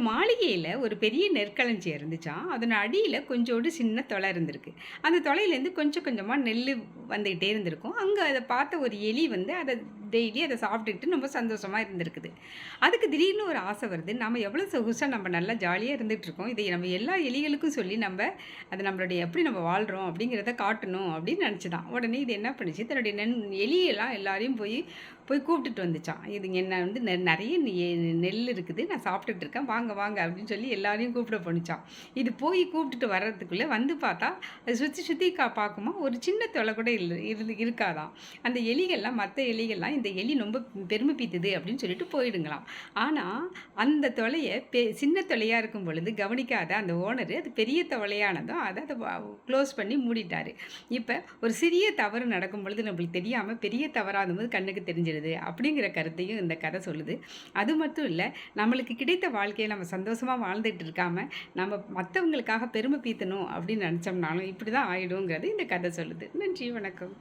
மாளிகையில் ஒரு பெரிய நெற்களஞ்சி இருந்துச்சான் அதன் அடியில் கொஞ்சோண்டு சின்ன தொலை இருந்திருக்கு. அந்த தொலையிலேருந்து கொஞ்சம் கொஞ்சமாக நெல் வந்துக்கிட்டே இருந்திருக்கும். அங்கே அதை பார்த்த ஒரு எலி வந்து அதை டெய்லி அதை சாப்பிட்டுட்டு ரொம்ப சந்தோஷமாக இருந்திருக்குது. அதுக்கு திடீர்னு ஒரு ஆசை வருது. நம்ம எவ்வளோ சொகுசாக நம்ம நல்லா ஜாலியாக இருந்துகிட்ருக்கோம். இதை நம்ம எல்லா எலிகளுக்கும் சொல்லி நம்ம அதை நம்மளுடைய எப்படி நம்ம வாழ்கிறோம் அப்படிங்கிறத காட்டணும் அப்படின்னு நினச்சிதான். உடனே இது என்ன பண்ணுச்சு? தன்னுடைய நென் எலியெல்லாம் எல்லாரையும் போய் போய் கூப்பிட்டுட்டு வந்துச்சான் இது என்ன வந்து நெ- நிறைய நெ- நெல் இருக்குது. நான் சாப்பிட்டுட்டு இருக்கேன். வாங்க வாங்க அப்படின்னு சொல்லி எல்லாரையும் கூப்பிட போணுச்சான் இது போய் கூப்பிட்டுட்டு வர்றதுக்குள்ளே வந்து பார்த்தா அது சுற்றி சுற்றி கா பார்க்குமா ஒரு சின்ன தொலை கூட இல்லை இருந்து இருக்காதாம். அந்த எலிகள்லாம் மற்ற எலிகள்லாம் இந்த எலி ரொம்ப பெருமை பீத்துது அப்படின்னு சொல்லிட்டு போயிடுங்களாம். ஆனால் அந்த தொலையை பெ சின்ன தொலையாக இருக்கும் பொழுது கவனிக்காத அந்த ஓனர் அது பெரிய தொலையானதும் அதை அதை க்ளோஸ் பண்ணி மூடிட்டாரு. இப்போ ஒரு சிறிய தவறு நடக்கும் பொழுது நம்மளுக்கு தெரியாமல் பெரிய தவறாத போது கண்ணுக்கு தெரிஞ்சிடுது அப்படிங்கிற கருத்தையும் இந்த கதை சொல்லுது. அது மட்டும் இல்லை நம்மளுக்கு கிடைத்த வாழ்க்கையில் நம்ம சந்தோஷமாக வாழ்ந்துட்டு இருக்காமல் நம்ம மற்றவங்களுக்காக பெருமை பீத்தணும் அப்படின்னு நினச்சோம்னாலும் இப்படி தான் ஆகிடுங்கிறது இந்த கதை சொல்லுது. நன்றி வணக்கம்.